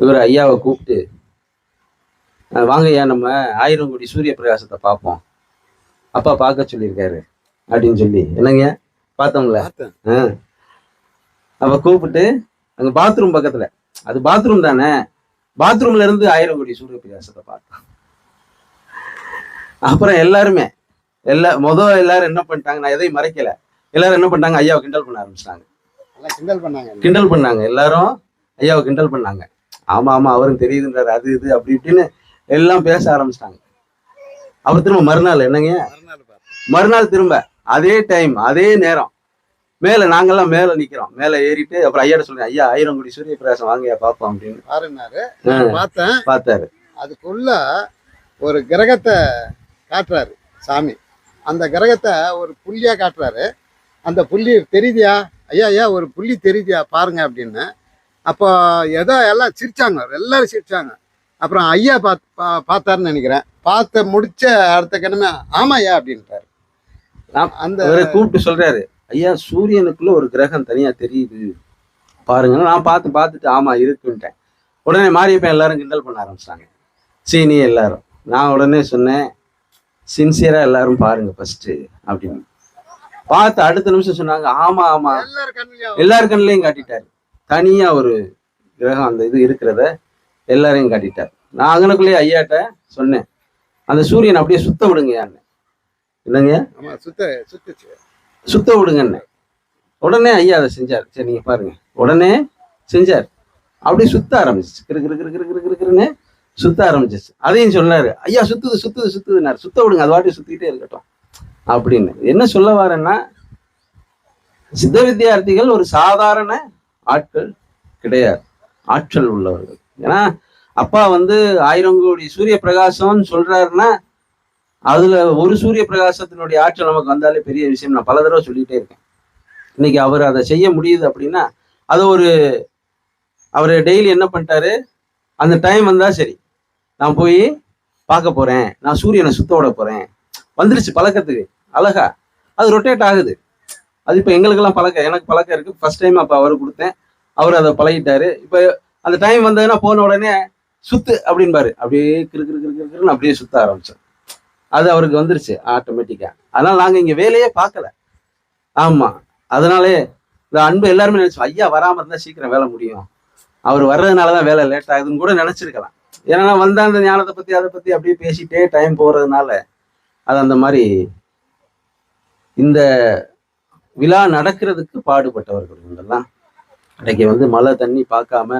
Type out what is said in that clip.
இவர் ஐயாவை கூப்பிட்டு "அஹ், வாங்க ஐயா நம்ம ஆயிரம் கோடி சூரிய பிரகாசத்தை பார்ப்போம். அப்பா பார்க்க சொல்லியிருக்காரு அப்படின்னு சொல்லி. என்னங்க? பார்த்தோம்ல. ஆ. அப்ப கூப்பிட்டு அங்க பாத்ரூம் பக்கத்துல. அது பாத்ரூம் தானே. பாத்ரூம்ல இருந்து ஆயிரம் கோடி சூரிய பிரகாசத்தை பார்த்தோம். அப்புறம் எல்லாருமே எல்லா மொதல் எல்லாரும் என்ன பண்ணிட்டாங்க நான் எதையும் மறைக்கல. எல்லாரும் என்ன பண்ணாங்க ஐயாவை கிண்டல் பண்ண ஆரம்பிச்சிட்டாங்க. கிண்டல் பண்ணாங்க. கிண்டல் பண்ணாங்க. எல்லாரும் ஐயாவை கிண்டல் பண்ணாங்க. ஆமா ஆமா அவரும் தெரியுதுன்றாரு அது இது அப்படி இப்படின்னு எல்லாம் பேச ஆரம்பிச்சிட்டாங்க. அவர் திரும்ப மறுநாள் என்னங்க? மறுநாள் திரும்ப அதே டைம் அதே நேரம். மேல நாங்கெல்லாம் மேல நிக்கிறோம். மேல ஏறிட்டு அப்புறம் ஐயாட்ட சொல்றேன் ஐயா ஆயிரம் கோடி சூரிய பிரகாசம் வாங்கயா பாப்போம் அப்படின்னு பார்த்தேன். பார்த்தாரு. அதுக்குள்ள ஒரு கிரகத்தை காட்டுறாரு சாமி. அந்த கிரகத்தை ஒரு புள்ளியா காட்டுறாரு. அந்த புள்ளி தெரியுதியா? ஐயா ஐயா ஒரு புள்ளி தெரியுதியா? பாருங்க அப்படின்னு. அப்போ ஏதோ எல்லாம் சிரிச்சாங்க எல்லாரும் சிரிச்சாங்க. அப்புறம் ஐயா பாத் பா- பார்த்தாருன்னு நினைக்கிறேன். பார்த்த முடிச்ச அடுத்த கிழமை ஆமா ஐயா அப்படின்ட்டாரு. அந்த கூப்பிட்டு சொல்றாரு ஐயா சூரியனுக்குள்ள ஒரு கிரகம் தனியா தெரியுது. பாருங்க நான் பார்த்து பார்த்துட்டு ஆமா இருக்குன்ட்டேன். உடனே மாரியப்பன் எல்லாரும் கிண்டல் பண்ண ஆரம்பிச்சிட்டாங்க. சீனி எல்லாரும். நான் உடனே சொன்னேன் சின்சியரா எல்லாரும் பாருங்க ஃபர்ஸ்ட் அப்படின்னு. பார்த்து அடுத்த நிமிஷம் சொன்னாங்க ஆமா ஆமா. எல்லாரும் கண்ணிலையும். எல்லார் கண்ணிலையும் காட்டிட்டாரு. தனியா ஒரு கிரகம் அந்த இது இருக்கிறத எல்லாரையும் காட்டிட்டார். நான் அங்கனக்குள்ளேயே ஐயாட்ட சொன்னேன். அந்த சூரியன் அப்படியே சுத்த விடுங்கயான்னு இல்லைங்க ஆமா சுத்த சுத்துச்சு. சுத்த விடுங்கன்னு. உடனே ஐயா அதை செஞ்சார். சரி நீங்க பாருங்க. உடனே செஞ்சார். அப்படியே சுத்த ஆரம்பிச்சிச்சு. கிரு கிரு கிரு கிரு கிரு கிரு கிருன்னு சுத்த ஆரம்பிச்சிச்சு. அதையும் சொன்னாரு. ஐயா சுத்துது சுத்துது சுத்துதுன்னாரு. சுத்த விடுங்க அது வாட்டி சுத்திக்கிட்டே இருக்கட்டும். அப்படின்னு. என்ன சொல்ல வரேன்னா சித்த வித்தியார்த்திகள் ஒரு சாதாரண ஆட்கள் கிடையாது. ஆற்றல் உள்ளவர்கள். ஏன்னா அப்பா வந்து ஆயிரம் கோடி சூரிய பிரகாசம்னு சொல்றாருன்னா அதுல ஒரு சூரிய பிரகாசத்தினுடைய ஆற்றல் நமக்கு வந்தாலே பெரிய விஷயம். நான் பல தடவை சொல்லிட்டே இருக்கேன். இன்னைக்கு அவர் அதை செய்ய முடியுது அப்படின்னா அது ஒரு அவர் டெய்லி என்ன பண்ணிட்டாரு? அந்த டைம் வந்தா சரி. நான் போய் பார்க்க போறேன். நான் சூரியனை சுத்த விட போறேன். வந்துருச்சு பழக்கத்துக்கு. அழகா. அது ரொட்டேட் ஆகுது. அது இப்போ எங்களுக்கெல்லாம் பழக்கம். எனக்கு பழக்கம் இருக்கு. ஃபர்ஸ்ட் டைம் அப்போ அவர் கொடுத்தேன். அவர் அதை பழகிட்டாரு. இப்போ அந்த டைம் வந்ததுன்னா போன உடனே சுத்து அப்படின்பாரு. அப்படியே கிரு கிரு கிரு கிரு கிருன்னு அப்படியே சுத்த ஆரம்பிச்சோம் அது அவருக்கு வந்துருச்சு ஆட்டோமேட்டிக்கா அதனால நாங்க இங்க வேலையே பார்க்கல. ஆமா. அதனாலே இந்த அன்பு எல்லாருமே நினைச்சோம் ஐயா வராம இருந்தா சீக்கிரம் வேலை முடியும். அவர் வர்றதுனாலதான் வேலை லேட் ஆகுதுன்னு கூட நினைச்சிருக்கலாம். ஏன்னா வந்தா அந்த ஞானத்தை பத்தி அதை பத்தி அப்படியே பேசிட்டே டைம் போறதுனால அது அந்த மாதிரி இந்த விழா நடக்கிறதுக்கு பாடுபட்டவர்கள் இதெல்லாம் இன்னைக்கு வந்து மழை தண்ணி பார்க்காம